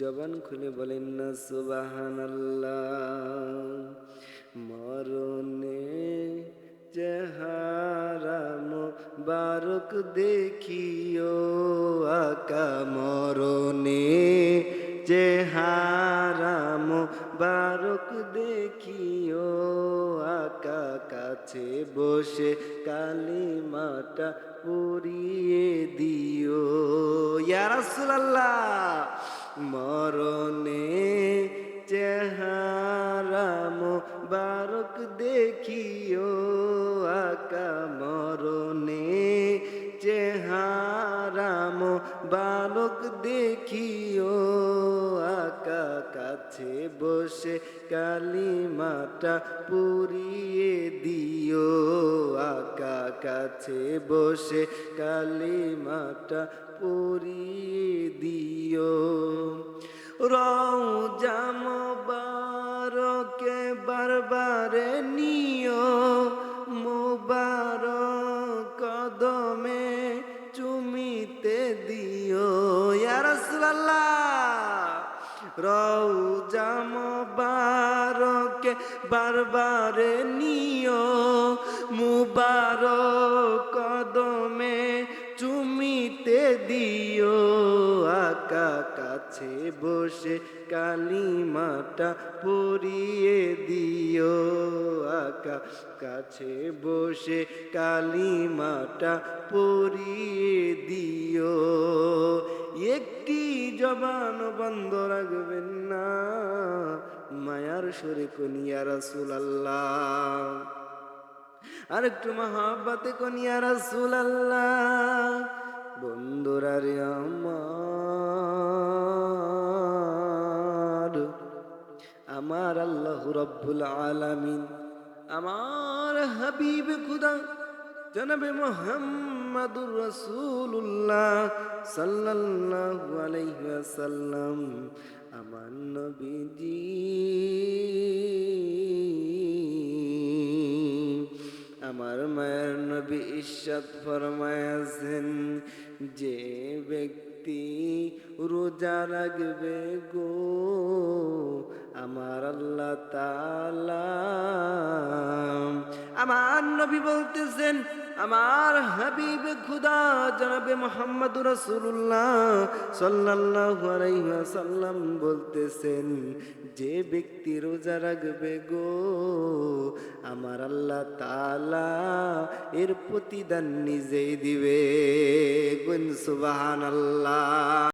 জবান খুলে বলেন, না সুবাহান মরণে চেহারাম বারক দেখিও, আকা মরণে চেহারাম বারক দেখিও, আকা কাছে বসে কালিমাটা পড়িয়ে দিও। ইয়া রাসূলুল্লাহ মরণে চেহারাম বারক দেখিও আকা মরণে চেহারাম বারক দেখিও কাছে বসে কালিমাটা পুরিয়ে দিও। আকা কাছে বসে কালিমাটা পুরিয়ে দিও। রৌজাম বারকে বারবারে নিও। মোবার কদমে চুমিতে দিও। রৌজাম বারকে বারবার নিও, মুবারক কদমে চুমিতে দিও। আকা কাছে বসে কালিমাটা পড়িয়ে দিও। আকা কাছে বসে কালিমাটা পড়িয়ে দিও। একটি জবান বন্ধ রাখবেন না। মায়ার সরে কনিয়া রাসুল আল্লাহ আর একটু মহাব্বাতে কনিয়া রাসুল আল্লাহ বন্ধুরা রে আমার আমার আল্লাহ রব্বুল আলামিন, আমার হাবিব খুদা জনাবে মোহাম্মদুর রসুল্লাহ সাল্লাল্লাহু আলাইহি আমার নবীজি। আমার মায়ের নবী ঈশ্বর ফরমায়াছেন, যে ব্যক্তি রোজা রাখবে গো, আমার আল্লাহ তালা আমার নবী বলতেছেন আমার হাবিব খুদা জনাবে মোহাম্মদ রসুল্লাহ সাল্লাল্লাহু আলাইহি বলতেছেন, যে ব্যক্তি রোজা রাখবে গো, আমার আল্লাহ তালা এর প্রতিদান নিজেই দিবে। গুন সুবাহান আল্লাহ